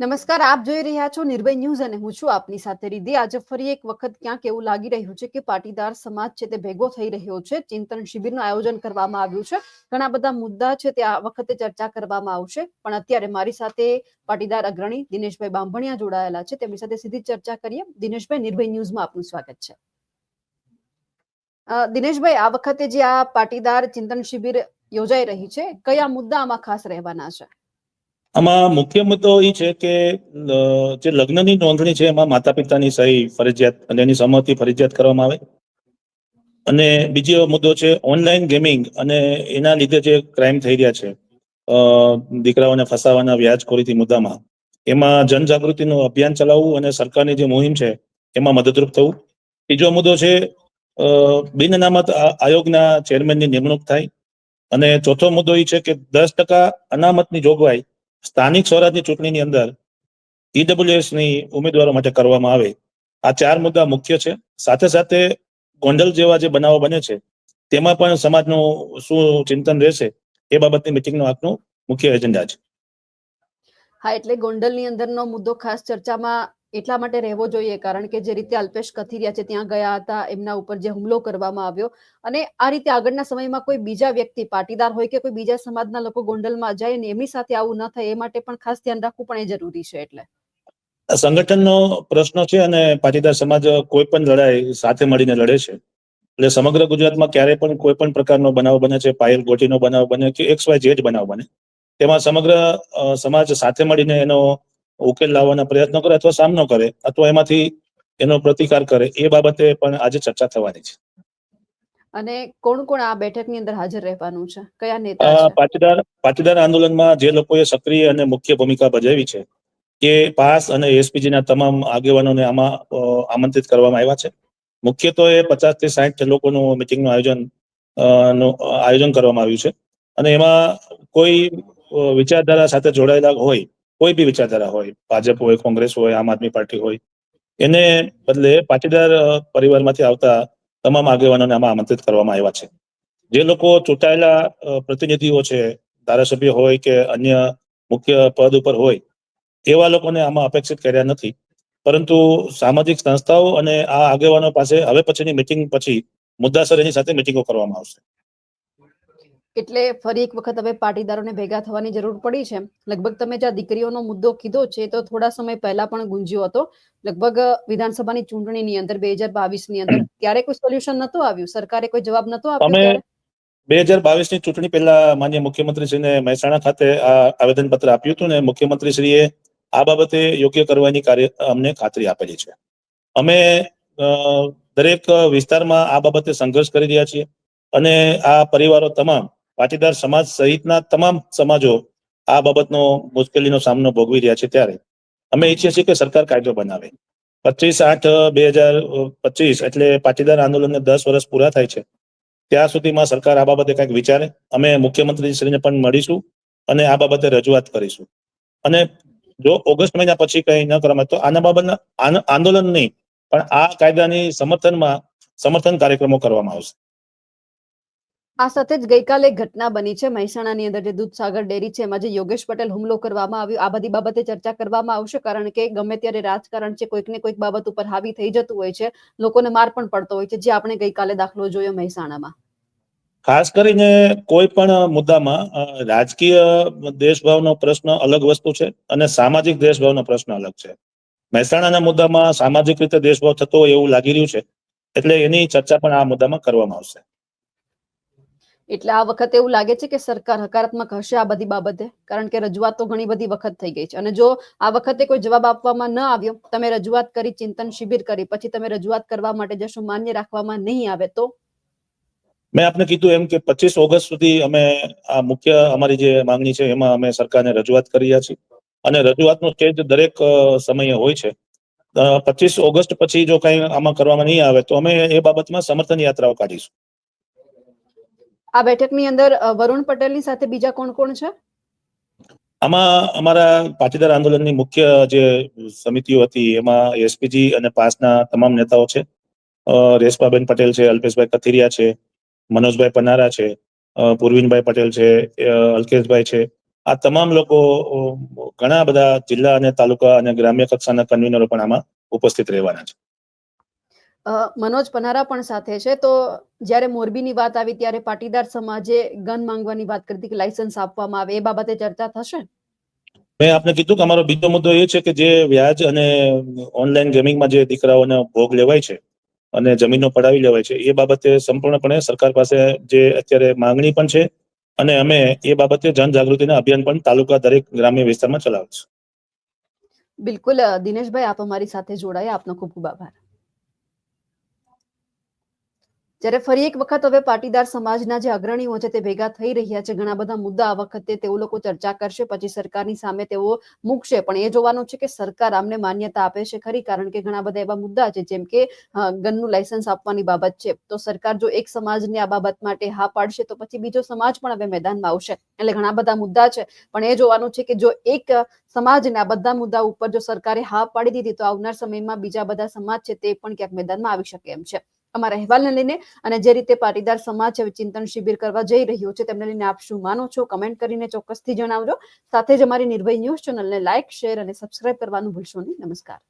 નમસ્કાર, આપ જોઈ રહ્યા છો નિર્ભય ન્યૂઝ અને હું છું આપની સાથે રીધી આજે ફરી એક વખત ક્યાંક એવું લાગી રહ્યું છે કે પાટીદાર સમાજ છે તે ભેગો થઈ રહ્યો છે. ચિંતન શિબિરનું આયોજન કરવામાં આવ્યું છે. ઘણા બધા મુદ્દા છે તે આ વખતે ચર્ચા કરવામાં આવશે. પણ અત્યારે મારી સાથે પાટીદાર અગ્રણી દિનેશભાઈ બાંભણિયા જોડાયેલા છે. તેમની સાથે સીધી ચર્ચા કરીએ. દિનેશભાઈ, નિર્ભય ન્યૂઝમાં આપનું સ્વાગત છે. દિનેશભાઈ, આ વખતે જે આ પાટીદાર ચિંતન શિબિર યોજાઈ રહી છે, કયા મુદ્દા આમાં ખાસ રહેવાના છે? આમાં મુખ્ય મુદ્દો એ છે કે જે લગ્નની નોંધણી છે એમાં માતા પિતાની સહી ફરજિયાત અને એની સંમતિ ફરજિયાત કરવામાં આવે. અને બીજો મુદ્દો છે ઓનલાઈન ગેમિંગ અને એના લીધે જે ક્રાઇમ થઈ રહ્યા છે દીકરાઓને ફસાવાના વ્યાજખોરીથી મુદ્દામાં. એમાં જનજાગૃતિનું અભિયાન ચલાવવું અને સરકારની જે મુહિમ છે એમાં મદદરૂપ થવું. ત્રીજો મુદ્દો છે બિન અનામત આયોગના ચેરમેનની નિમણૂક થાય. અને ચોથો મુદ્દો એ છે કે દસ ટકા અનામતની જોગવાઈ સ્થાનિક સ્વરાજની ચૂંટણીની અંદરની ઉમેદવારો માટે કરવામાં આવે. આ ચાર મુદ્દા મુખ્ય છે. સાથે સાથે ગોંડલ જેવા જે બનાવો બને છે, તેમાં પણ સમાજનું શું ચિંતન રહેશે એ બાબતની મિટિંગનો આપનો મુખ્ય એજન્ડા છે. હા, એટલે ગોંડલની અંદરનો મુદ્દો ખાસ ચર્ચામાં એટલા માટે રહેવો જોઈએ, કારણ કે જે રીતે અલ્પેશ કથિરિયા છે ત્યાં ગયા હતા, એમના ઉપર જે હુમલો કરવામાં આવ્યો અને આ રીતે આગળના સમયમાં કોઈ બીજા વ્યક્તિ, પાટીદાર હોય કે કોઈ બીજા સમાજના લોકો ગોંડલમાં જાય ને એમની સાથે આવું ન થાય એ માટે પણ ખાસ ધ્યાન રાખવું પણ એ જરૂરી છે એટલે. સંગઠનનો પ્રશ્ન છે અને પાટીદાર સમાજ કોઈ પણ લડાઈ સાથે મળીને લડે છે. એટલે સમગ્ર ગુજરાતમાં ક્યારે પણ કોઈ પણ પ્રકારનો બનાવ બને છે, પાયલ ગોટીનો બનાવ બને કે એક્સ વાય જેડ બનાવ બને. તેમાં સમગ્ર સમાજ સાથે મળીને એનો ઉકેલ લાવવાના પ્રયત્નો કરે અથવા સામનો કરે અથવા એમાંથી એનો પ્રતિકાર કરે એ બાબતે પણ આજે ચર્ચા થવાની છે. અને કોણ કોણ આ બેઠકની અંદર હાજર રહેવાનું છે? કયા નેતા પાટીદાર પાટીદાર આંદોલનમાં જે લોકોએ સક્રિય અને મુખ્ય ભૂમિકા ભજવી છે કે પાસ અને એસપીજી ના તમામ આગેવાનોને આમાં આમંત્રિત કરવામાં આવ્યા છે. મુખ્ય તો એ પચાસથી સાઠ લોકોનું મિટિંગનું આયોજનનું આયોજન કરવામાં આવ્યું છે. અને એમાં કોઈ વિચારધારા સાથે જોડાયેલા હોય કોઈ બી વિચારધારા હોય, ભાજપ હોય, કોંગ્રેસ હોય, આમ આદમી પાર્ટી હોય, એને બદલે પાટીદાર પરિવારમાંથી આવતા તમામ આગેવાનોને આમાં આમંત્રિત કરવામાં આવ્યા છે. જે લોકો ચૂંટાયેલા પ્રતિનિધિઓ છે, ધારાસભ્ય હોય કે અન્ય મુખ્ય પદ ઉપર હોય, એવા લોકોને આમાં અપેક્ષિત કર્યા નથી. પરંતુ સામાજિક સંસ્થાઓ અને આ આગેવાનો પાસે હવે પછીની મિટિંગ પછી મુદ્દાસર એની સાથે મિટિંગો કરવામાં આવશે. એટલે ફરી એક વખત હવે પાટીદારોને ભેગા થવાની જરૂર પડી છે. લગભગ તમે જે દીકરીઓનો મુદ્દો કીધો છે તો થોડા સમય પહેલા પણ ગુંજ્યો હતો. લગભગ વિધાનસભાની ચૂંટણીની અંદર બે હજાર બાવીસની અંદર ત્યારે કોઈ સોલ્યુશન નતું આવ્યું? સરકારે કોઈ જવાબ નતો આપ્યો બે હજાર બાવીસની ચૂંટણી પહેલા માન્ય મુખ્યમંત્રીશ્રીને મહેસાણા ખાતે આ આવેદનપત્ર આપ્યું હતું ને મુખ્યમંત્રીશ્રીએ આ બાબતે યોગ્ય કરવાની કાર્ય અમને ખાતરી આપેલી છે. અમે દરેક વિસ્તારમાં આ બાબતે સંઘર્ષ કરી રહ્યા છીએ અને આ પરિવારો તમામ પાટીદાર સમાજ સહિતના તમામ સમાજો આ બાબતનો મુશ્કેલીનો સામનો ભોગવી રહ્યા છે ત્યારે. અમે ઈચ્છીએ છીએ કે સરકાર કાયદો બનાવે. પચીસ આઠ બે હજાર પચીસ એટલે પાટીદાર આંદોલનને દસ વર્ષ પૂરા થાય છે. ત્યાં સુધીમાં સરકાર આ બાબતે કંઈક વિચારે. અમે મુખ્યમંત્રીશ્રીને પણ મળીશું અને આ બાબતે રજૂઆત કરીશું. અને જો ઓગસ્ટ મહિના પછી કંઈ ન કરવામાં તો આના બાબતના આંદોલન નહીં પણ આ કાયદાની સમર્થનમાં સમર્થન કાર્યક્રમો કરવામાં આવશે. આ સાથે જ ગઈકાલે એક ઘટના બની છે. મહેસાણાની અંદર જે દૂધસાગર ડેરી છે, એમાં જે યોગેશ પટેલ હુમલો કરવામાં આવ્યો, આ બધી બાબતે ચર્ચા કરવામાં આવશે, કારણ કે ગમે ત્યારે રાજકારણ છે કોઈક ને કોઈક બાબત ઉપર હાવી થઈ જતું હોય છે, લોકોને માર પણ પડતો હોય છે, જે આપણે ગઈકાલે દાખલો જોયો મહેસાણામાં. ખાસ કરીને કોઈ પણ મુદ્દામાં રાજકીય દેશભાવનો પ્રશ્ન અલગ વસ્તુ છે અને સામાજિક દેશભાવનો પ્રશ્ન અલગ છે. મહેસાણાના મુદ્દામાં સામાજિક રીતે દેશભાવ થતો હોય એવું લાગી રહ્યું છે, એટલે એની ચર્ચા પણ આ મુદ્દામાં કરવામાં આવશે. એટલે આ વખતે એવું લાગે છે કે સરકાર હકારાત્મક હશે આ બધી બાબતે? કારણ કે રજૂઆત તો ઘણી બધી વખત થઈ ગઈ છે. અને જો આ વખતે કોઈ જવાબ આપવામાં ન આવ્યો, તમે રજૂઆત કરી, ચિંતન શિબિર કરી, પછી તમે રજૂઆત કરવા માટે જશો, માન્ય રાખવામાં નહીં આવે તો? મેં આપને કીધું એમ કે પચીસ ઓગસ્ટ સુધી અમે આ મુખ્ય અમારી જે માંગણી છે, એમાં અમે સરકારને રજૂઆત કરી છીએ. અને રજૂઆતનો સ્ટેજ દરેક સમયે હોય છે. પચીસ ઓગસ્ટ પછી જો કંઈ આમાં કરવામાં નહીં આવે, તો અમે એ બાબતમાં સમર્થન યાત્રાઓ કાઢીશું. આ બેઠકની અંદર વરુણ પટેલની સાથે બીજા કોણ કોણ છે? આમાં અમારા પાટીદાર આંદોલનની મુખ્ય જે સમિતિઓ હતી, એમાં એસપીજી અને પાસના તમામ નેતાઓ છે. રેશમાબેન પટેલ છે, અલ્પેશભાઈ કથિરિયા છે, મનોજભાઈ પનારા છે પૂર્વિનભાઈ પટેલ છે અલ્કેશભાઈ છે. આ તમામ લોકો ઘણા બધા જિલ્લા અને તાલુકા અને ગ્રામ્ય કક્ષાના કન્વીનરો પણ આમાં ઉપસ્થિત રહેવાના છે. મનોજ પનારા પણ સાથે છે. તો જ્યારે મોરબીની વાત આવી ત્યારે પાટીદાર સમાજે ગન માંગવાની વાત કરી હતી કે લાયસન્સ આપવામાં આવે એ બાબતે ચર્ચા થશે? મેં આપને કીધું કે અમારો બીજો મુદ્દો એ છે કે જે વ્યાજ અને ઓનલાઈન ગેમિંગમાં જે દીકરાઓને ભોગ લેવાય છે અને જમીનો પડાવી લેવાય છે એ બાબતે સંપૂર્ણપણે સરકાર પાસે જે અત્યારે માંગણી પણ છે અને અમે એ બાબતે જનજાગૃતિના અભિયાન પણ તાલુકા દરેક ગ્રામ્ય વિસ્તારમાં ચલાવીશું. બિલકુલ દિનેશભાઈ આપ અમારી સાથે જોડાયા. આપનો ખૂબ ખૂબ આભાર. જ્યારે ફરી એક વખત હવે પાટીદાર સમાજના જે અગ્રણીઓ છે તે ભેગા થઈ રહ્યા છે, ઘણા બધા મુદ્દા આ વખતે તેઓ લોકો ચર્ચા કરશે, પછી સરકારની સામે તેઓ મૂકશે. પણ એ જોવાનું છે કે સરકાર આમને માન્યતા આપે છે ખરી, કારણ કે ઘણા બધા એવા મુદ્દા છે, જેમ કે ગનનું લાયસન્સ આપવાની બાબત છે. તો સરકાર જો એક સમાજને આ બાબત માટે હા પાડશે, તો પછી બીજો સમાજ પણ હવે મેદાનમાં આવશે. એટલે ઘણા બધા મુદ્દા છે. પણ એ જોવાનું છે કે જો એક સમાજના બધા મુદ્દા ઉપર જો સરકારે હા પાડી દીધી, તો આવનાર સમયમાં બીજા બધા સમાજ છે તે પણ ક્યાંક મેદાનમાં આવી શકે એમ છે. અમારા અહેવાલને લઈને અને જે રીતે પાટીદાર સમાજ ચિંતન શિબિર કરવા જઈ રહ્યો છે તેમને લઈને આપ શું માનો છો? કમેન્ટ કરીને ચોક્કસથી જણાવજો. સાથે જ અમારી નિર્ભય ન્યૂઝ ચેનલને લાઇક શેર અને સબસ્ક્રાઇબ કરવાનું ભૂલશો નહીં. નમસ્કાર.